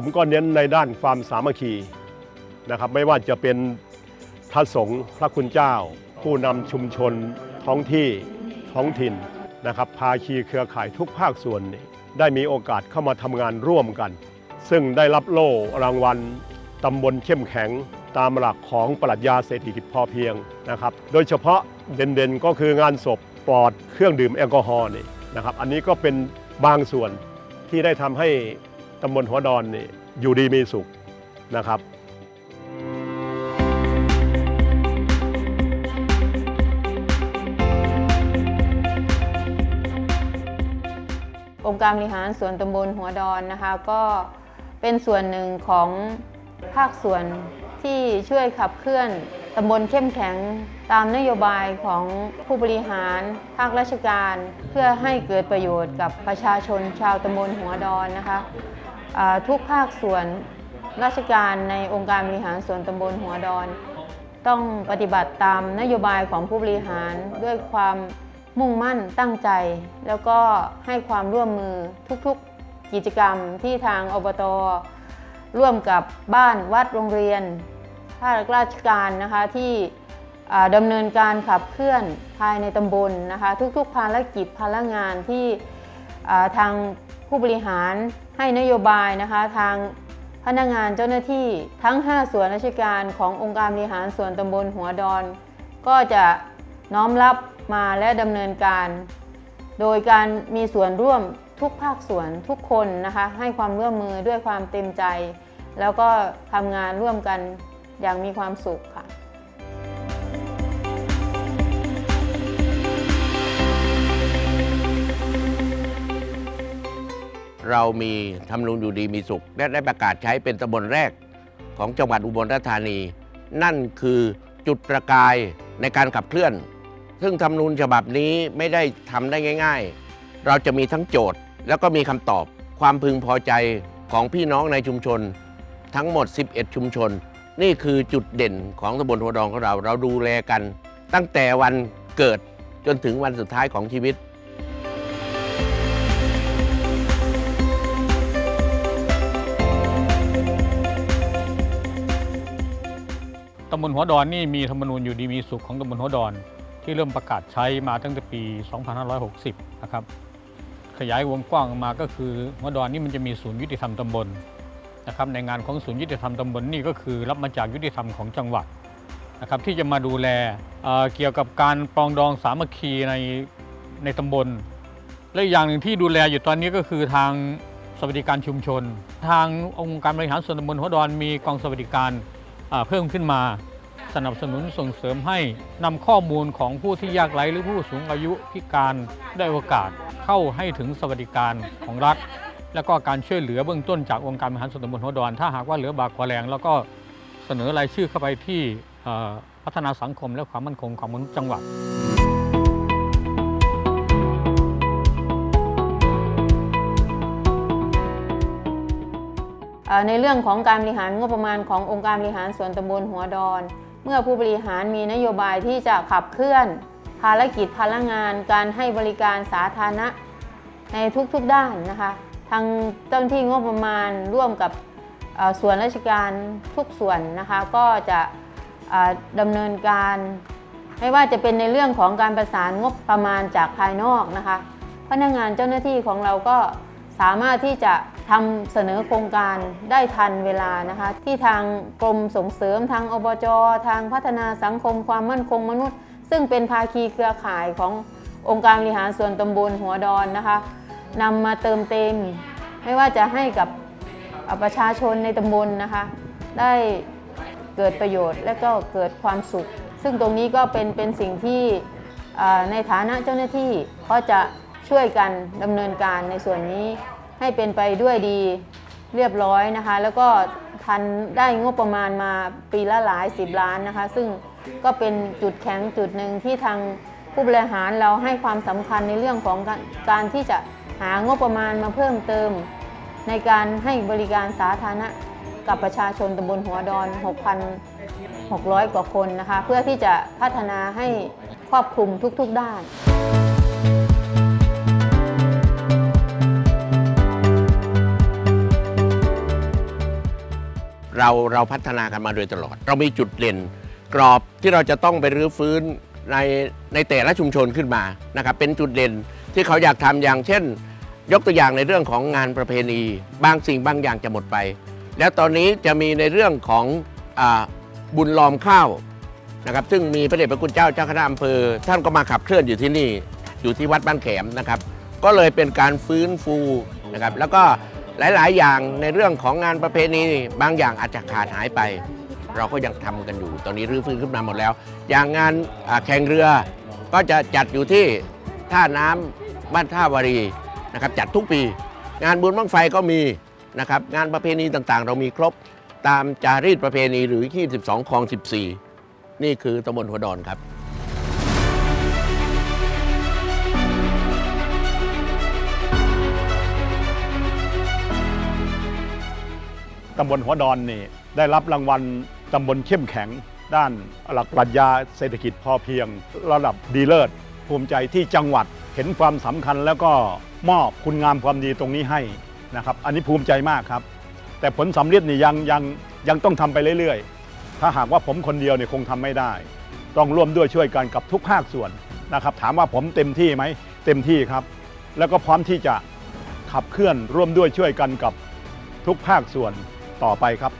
ผมก็เน้นในด้านความสามัคคีนะครับไม่ว่าจะเป็นพระสงฆ์พระคุณเจ้า ผู้นำชุมชน ท้องที่ท้องถิ่นนะครับภาคีเครือข่ายทุกภาคส่วนนี่ได้มีโอกาสเข้ามาทำงานร่วมกัน ซึ่งได้รับโล่รางวัลตำบลเข้มแข็งตามหลักของปรัชญาเศรษฐกิจพอเพียงนะครับ โดยเฉพาะเด่นๆก็คืองานศพปลอดเครื่องดื่มแอลกอฮอล์นี่นะครับ อันนี้ก็เป็นบางส่วนที่ได้ทำให้ ตำบลหัวดอนนี่อยู่ดีมีสุขนะครับองค์การบริหารส่วนตำบลหัวดอนนะคะ ก็เป็นส่วนหนึ่งของภาคส่วนที่ช่วยขับเคลื่อนตำบลเข้มแข็งตามนโยบายของผู้บริหารภาคราชการ เพื่อให้เกิดประโยชน์กับประชาชนชาวตำบลหัวดอนนะคะ ทุกภาคส่วนราชการในองค์การบริหารส่วนตำบลหัวดอน ต้องปฏิบัติตามนโยบายของผู้บริหารด้วยความมุ่งมั่นตั้งใจ แล้วก็ให้ความร่วมมือทุกๆกิจกรรมที่ทางอบต ร่วมกับบ้านวัดโรงเรียนภาคราชการนะคะที่ดำเนินการขับเคลื่อนภายในตำบลนะคะ ทุกๆภารกิจภารงานที่ทาง ผู้บริหารให้นโยบายนะคะทางพนักงานเจ้าหน้าที่ทั้ง 5 ส่วนราชการขององค์การบริหารส่วนตำบลหัวดอน ก็จะน้อมรับมาและดำเนินการ โดยการมีส่วนร่วมทุกภาคส่วนทุกคนนะคะให้ความร่วมมือด้วยความเต็มใจ แล้วก็ทำงานร่วมกันอย่างมีความสุขค่ะ เรามีทำนูญอยู่ดีมีสุข และได้ประกาศใช้เป็นตำบลแรกของจังหวัดอุบลราชธานี นั่นคือจุดประกายในการขับเคลื่อน ซึ่งทำนูญฉบับนี้ไม่ได้ทำได้ง่าย ๆ เราจะมีทั้งโจทย์ แล้วก็มีคำตอบความพึงพอใจของพี่น้องในชุมชน ทั้งหมด 11 ชุมชน นี่คือจุดเด่นของตำบลหัวดองของเรา เราดูแลกัน ตั้งแต่วันเกิดจนถึงวันสุดท้ายของชีวิต ตำบลหัวดอนนี่มีธรรมนูญอยู่ดีมีสุขของตำบลหัวดอน ที่เริ่มประกาศใช้มาตั้งแต่ปี 2560 นะครับ ขยายวงกว้างมาก็คือหัวดอนนี่มันจะมีศูนย์ยุติธรรมตำบลนะครับในงานของศูนย์ยุติธรรมตำบลนี่ก็คือรับมาจากยุติธรรมของจังหวัดนะครับที่จะมาดูแลเเกี่ยวกับการปรองดองสามัคคีในในตำบล และอีกอย่างหนึ่งที่ดูแลอยู่ตอนนี้ก็คือทางสวัสดิการชุมชน ทางองค์การบริหารส่วนตำบลหัวดอนมีกองสวัสดิการ เพิ่มขึ้นมาสนับสนุนส่งเสริมให้นำข้อมูลของผู้ที่ยากไร้หรือผู้สูงอายุพิการได้โอกาสเข้าให้ถึงสวัสดิการของรัฐ แล้วก็การช่วยเหลือเบื้องต้นจากองค์การบริหารส่วนตำบลหัวดอนถ้าหากว่าเหลือบากกว่าแรง แล้วก็เสนอรายชื่อเข้าไปที่พัฒนาสังคมและความมั่นคงของมนุษย์จังหวัด ในเรื่องของการบริหารงบประมาณขององค์การบริหารส่วนตำบลหัวดอน เมื่อผู้บริหารมีนโยบายที่จะขับเคลื่อน ภารกิจพลังงาน การให้บริการสาธารณะในทุกๆด้านนะคะทางเจ้าหน้าที่งบประมาณร่วมกับส่วนราชการทุกส่วนนะคะก็จะดำเนินการ ไม่ว่าจะเป็นในเรื่องของการประสานงบประมาณจากภายนอกนะคะพนักงานเจ้าหน้าที่ของเราก็ สามารถที่จะทำเสนอโครงการได้ทันเวลานะคะที่ทางกรมส่งเสริมทางอบจทางพัฒนาสังคมความมั่นคงมนุษย์ ซึ่งเป็นภาคีเครือข่ายขององค์การบริหารส่วนตำบลหัวดอนนะคะนำมาเติมเต็ม ไม่ว่าจะให้กับประชาชนในตำบลนะคะ ได้เกิดประโยชน์และก็เกิดความสุข ซึ่งตรงนี้ก็เป็นเป็นสิ่งที่ในฐานะเจ้าหน้าที่ก็จะ ช่วยกันดำเนินการในส่วนนี้ให้เป็นไปด้วยดีเรียบร้อยนะคะ แล้วก็ทันได้งบประมาณมาปีละหลายสิบล้านนะคะ ซึ่งก็เป็นจุดแข็งจุดหนึ่งที่ทางผู้บริหารเราให้ความสำคัญในเรื่องของการการที่จะหางบประมาณมาเพิ่มเติม ในการให้บริการสาธารณะกับประชาชนตำบลหัวดอน 6,600 กว่าคนนะคะ เพื่อที่จะพัฒนาให้ครอบคลุมทุกๆด้าน เราเราพัฒนากันมาโดยตลอด เรามีจุดเด่นกรอบที่เราจะต้องไปรื้อฟื้นในในแต่ละชุมชนขึ้นมานะครับเป็นจุดเด่นที่เขาอยากทำอย่างเช่น ยกตัวอย่างในเรื่องของงานประเพณี บางสิ่งบางอย่างจะหมดไป แล้วตอนนี้จะมีในเรื่องของอบุญล้อมข้าวนะครับซึ่งมีพระเดชพระคุณเจ้าเจ้าคณะอำเภอท่านก็มาขับเคลื่อนอยู่ที่นี่อยู่ที่วัดบ้านแขมนะครับ ก็เลยเป็นการฟื้นฟูนะครับแล้วก็ หลาย ๆ อย่างในเรื่องของงานประเพณีบางอย่างอาจจะขาดหายไป เราก็ยังทำกันอยู่ ตอนนี้รื้อฟื้นขึ้นมาหมดแล้ว อย่างงานแข่งเรือ ก็จะจัดอยู่ที่ท่าน้ำบ้านท่าวารีนะครับจัดทุกปี งานบุญบั้งไฟก็มีนะครับงานประเพณีต่าง ๆ เรามีครบตามจารีตประเพณีหรือ 22คลอง 14 นี่คือตำบลหัวดอนครับ ตำบลหัวดอนนี่ได้รับรางวัลตำบลเข้มแข็ง ด้านหลักปรัชญาเศรษฐกิจพอเพียง ระดับดีเลิศ ภูมิใจที่จังหวัดเห็นความสำคัญแล้วก็มอบคุณงามความดีตรงนี้ให้นะครับ อันนี้ภูมิใจมากครับ แต่ผลสำเร็จนี่ยังยังยังต้องทำไปเรื่อยๆ ถ้าหากว่าผมคนเดียวเนี่ยคงทำไม่ได้ ต้องร่วมด้วยช่วยกันกับทุกภาคส่วนนะครับ ถามว่าผมเต็มที่ไหมเต็มที่ครับ แล้วก็พร้อมที่จะขับเคลื่อนร่วมด้วยช่วยกันกับทุกภาคส่วน ต่อไปครับ